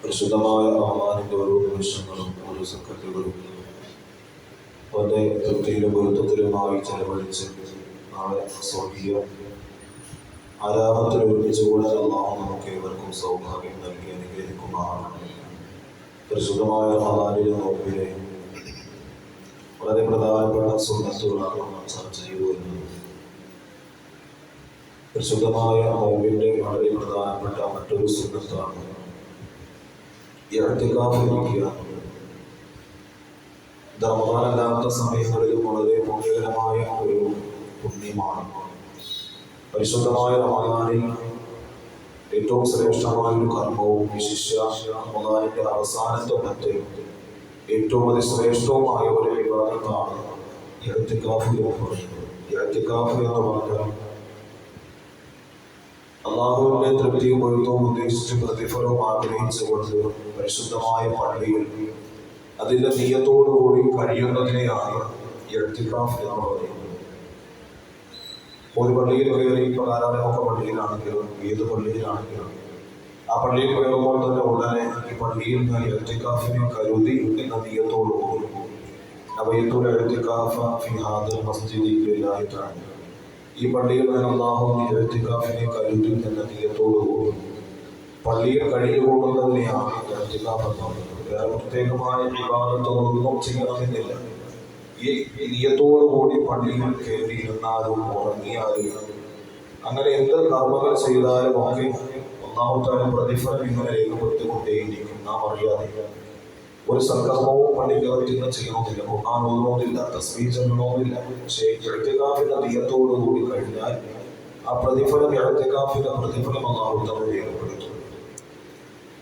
പരിശുദ്ധമായ റഹ്മാനിന്റെ ഓരോ നിമിഷങ്ങളും ഓരോ സെക്കൻഡുകളും അവന്റെ തൃപ്തിയിലും പൊരുത്തത്തിലുമായി ചെലവഴിച്ച് നാളെ സ്വർഗീയ ആരാമത്തിൽ ഒരുമിച്ചുകൂടാൻ അള്ളാഹു നമുക്ക് ഏവർക്കും സൗഭാഗ്യം നൽകി അനുഗ്രഹിക്കുമാറാണ് പ്രസിദ്ധമായ റഹ്മാനിലെ നോക്കിലെ വളരെ പ്രധാനപ്പെട്ട സുന്നത്തുകളാണ് നാം ചർച്ച ചെയ്തു വരുന്നത്. പ്രസിദ്ധമായ നോവിന്റെ വളരെ പ്രധാനപ്പെട്ട മറ്റൊരു സുന്നത്താണ് ഇഴത്തിക്കാഫിരിക്കുക ധർമ്മകാലല്ലാത്ത സമയങ്ങളിലും വളരെ പുണ്യകരമായ ഒരു പുണ്യമാണ്. പരിശുദ്ധമായ റമദാനിൽ ഏറ്റവും ശ്രേഷ്ഠമായ ഒരു കർമ്മവും വിശിഷ്യ അവസാനത്തെ പത്ത് ഏറ്റവും അതിശ്രേഷ്ഠവുമായ ഒരു വിവാദത്താണ് ഇറത്തിക്കാഫ് എന്ന് പറയുന്നത്. ഇറത്തിക്കാഫ് എന്ന് പറഞ്ഞാൽ അള്ളാഹുവിന്റെ തൃപ്തിയും പൊരുത്തവും ഉദ്ദേശിച്ച് പ്രതിഫലവും ആഗ്രഹിച്ചുകൊണ്ട് പരിശുദ്ധമായ പള്ളിയിൽ അതിന്റെ നീയത്തോടുകൂടി കഴിയുന്നതിനെയാണ് എഴുത്തിക്കാഫ് എന്ന് പറയുന്നത്. ഒരു പള്ളിയിൽ കയറി ഇപ്പൊ ധാരാളമൊക്കെ പള്ളിയിലാണെങ്കിലും ഏത് പള്ളിയിലാണെങ്കിലും ആ പള്ളിയിൽ കയറുമ്പോൾ തന്നെ ഉടനെ ഈ പള്ളിയിൽ നിന്ന് എഴുത്തിക്കാഫിനെ കരുതി എന്ന നീയത്തോടുകൂടി അവയത്തുൽ എഴുത്തിക്കാഫ ഫി ഹാദൽ മസ്ജിദി ലില്ലാഹി തആല ഈ പള്ളിയിൽ ഞാൻ അള്ളാഹുവിനെ എഴുത്തിക്കാഫിനെ കരുതി എന്ന നീയത്തോടുകൂടി പള്ളിയിൽ കഴിഞ്ഞു പോകുന്നതിനെയാണ് എഴുത്തിക്കാഫ് എന്ന് പറയുന്നത് വേറെ പ്രത്യേകമായ വിവാദത്തോടൊന്നും ചെയ്യണമെന്നില്ല. ഈ നീയത്തോടുകൂടി പള്ളിയിൽ കയറിയിരുന്നാലും ഉറങ്ങിയാലും അങ്ങനെ എന്ത് കർമ്മങ്ങൾ ചെയ്താലും ഒക്കെ ഒന്നാമത്തെ പ്രതിഫലം ഇങ്ങനെ രേഖപ്പെടുത്തിക്കൊണ്ടേയിരിക്കും. നാം അറിയാതെ. ഒരു സംഘർമ്മവും പള്ളിക്കകത്ത് ഇന്ന് ചെയ്യണമെന്നില്ല ഖുർആൻ ഓതുന്നതില്ല തസ്ബീ ചെല്ലണമെന്നില്ല പക്ഷേ എഴുത്തുകാഫിന്റെ നീയത്തോടു കൂടി കഴിഞ്ഞാൽ ആ പ്രതിഫലം എഴുത്തുകാഫിന്റെ പ്രതിഫലം അള്ളാഹുത്തവ രേഖപ്പെടുത്തും.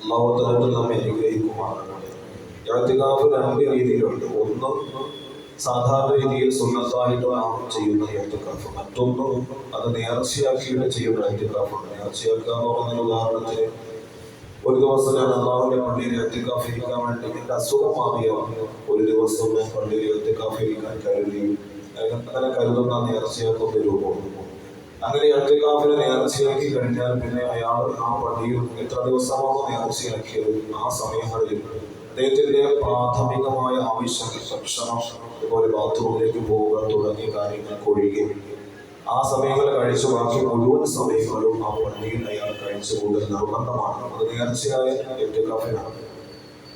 അള്ളാഹുത്തവത്തിൽ നമ്മെ അനുഗ്രഹിക്കുമാറാണ്. എഴുത്തുകാഫ് രണ്ട് രീതിയിലുണ്ട്. ഒന്ന് സാധാരണ രീതിയിൽ സുന്നത്തായിട്ട് നാം ചെയ്യുന്ന എഴുത്തുകാഫ് മറ്റൊന്ന് അത് നേർച്ചയാക്കിയിട്ട് ചെയ്യുന്ന എഴുത്തുകാഫുണ്ട് നേർച്ചയാക്കുക എന്ന് പറഞ്ഞ ഉദാഹരണത്തിന് ഒരു ദിവസം ഞാൻ അള്ളാഹുവിന്റെ പള്ളിയിൽ എത്തിക്കാഫിരിക്കാൻ വേണ്ടി എന്റെ അസുഖം മാറിയോ? ഒരു ദിവസം ഞാൻ പള്ളിയിൽ എത്തിക്കാഫിരിക്കാൻ കരുതി. അങ്ങനെ കരുതുന്ന നേർച്ചയാക്കുന്ന രൂപം അങ്ങനെ എത്തിക്കാഫിനെ നേർച്ചയാക്കി കഴിഞ്ഞാൽ പിന്നെ അയാൾ ആ പള്ളിയിൽ എത്ര ദിവസമാണോ നേർച്ചയാക്കിയത് ആ സമയങ്ങളിൽ. അദ്ദേഹത്തിന്റെ പ്രാഥമികമായ ആവശ്യങ്ങൾ ഭക്ഷണം അതുപോലെ ബാത്റൂമിലേക്ക് പോവുക തുടങ്ങിയ കാര്യങ്ങൾ ഒഴികെ. ആ സമയങ്ങൾ കഴിച്ചു ബാക്കി മുഴുവൻ സമയങ്ങളും ആ പള്ളിയിൽ അയാൾ കഴിച്ചു കൂടുതൽ നിർബന്ധമാണ് അത് നേർച്ചയായ എഴുത്തുകാഫിനാണ്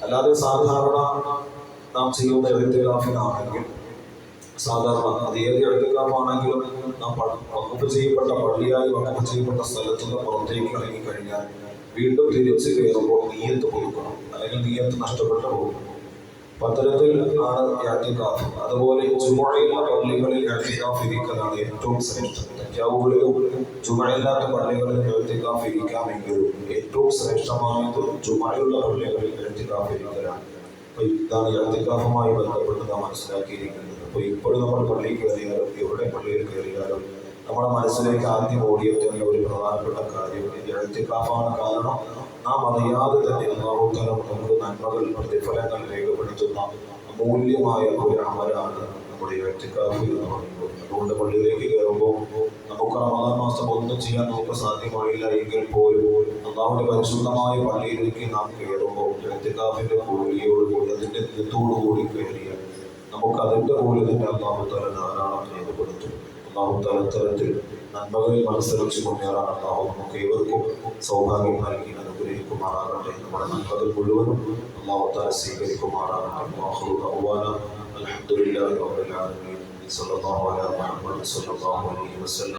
അല്ലാതെ സാധാരണ നാം ചെയ്യുന്ന എഴുത്തുകാഫിനാണെങ്കിൽ സാധാരണ അത് ഏത് എഴുത്തുകാഫാണെങ്കിലും നാം വകുപ്പ് ചെയ്യപ്പെട്ട പള്ളിയായി വകുപ്പ് ചെയ്യപ്പെട്ട സ്ഥലത്തുനിന്ന് പുറത്തേക്ക് ഇറങ്ങി വീണ്ടും തിരിച്ചു കയറുമ്പോൾ നീയത്ത് കൊടുക്കണം അല്ലെങ്കിൽ നീയത്ത് നഷ്ടപ്പെട്ടു പോകും. പത്തനത്തിൽ ആണ് യാത്തിക്കാഫ് അതുപോലെ ചുമഴയുള്ള പള്ളികളിൽ യാത്തിക്കാഫ് ഇരിക്കലാണ് ഏറ്റവും ശ്രേഷ്ഠം. തക്കാവുകളിലും ചുമഴില്ലാത്ത പള്ളികളിൽ യാത്തിക്കാഫ് ഇരിക്കാമെങ്കിലും ഏറ്റവും ശ്രേഷ്ഠമായത് ചുമഴയുള്ള പള്ളികളിൽ യാത്തിക്കാഫ് ഇരിക്കലാണ് അപ്പൊ ഇതാണ് യാത്തിക്കാഫുമായി ബന്ധപ്പെട്ട് നാം മനസ്സിലാക്കിയിരിക്കുന്നത്. അപ്പൊ ഇപ്പോഴും നമ്മൾ പള്ളിയിൽ കയറിയാലും എവിടെ പള്ളിയിൽ കയറിയാലും നമ്മുടെ മനസ്സിലേക്ക് ആദ്യം ഓടിയെത്തേണ്ട ഒരു പ്രധാനപ്പെട്ട കാര്യം എഴുത്തിക്കാഫാണ് കാരണം നാം അറിയാതെ തന്നെ അള്ളാഹുത്തലം നമുക്ക് നന്മകൾ പ്രതിഫലങ്ങൾ രേഖപ്പെടുത്തുന്ന അമൂല്യമായ ഒരു അമലാണ് നമ്മുടെ എഴുത്തിക്കാഫ് എന്ന് പറയുമ്പോൾ അതുകൊണ്ട് പള്ളിയിലേക്ക് കയറുമ്പോൾ നമുക്ക് റമദാൻ മാസം ഒന്നും ചെയ്യാൻ നമുക്ക് സാധ്യമായില്ല എങ്കിൽ പോലും അള്ളാഹുവിന്റെ പരിശുദ്ധമായ പള്ളിയിലേക്ക് നാം കയറുമ്പോൾ എഴുത്തിക്കാഫിന്റെ കൂലിയോടുകൂടി അതിന്റെ കൂടി കയറിയാൽ നമുക്ക് അതിന്റെ തന്നെ അള്ളാഹുത്തല ധാരാളം രേഖപ്പെടുത്തും. അള്ളാഹു തലത്തരത്തിൽ നന്മകളിൽ മത്സരിച്ച് മുന്നേറാൻ അള്ളാഹു നമുക്ക് ഏവർക്കും സൗഭാഗ്യം നൽകി അനുഗ്രഹിക്കുമാറാകട്ടെ. നമ്മുടെ നന്മകൾ മുഴുവനും അള്ളാഹു താല സ്വീകരിക്കുമാറാകട്ടെ. അള്ളാഹു അൽഹംദുലില്ലാഹി റബ്ബിൽ ആലമീൻ. സല്ലല്ലാഹു അലൈഹി വസല്ലം.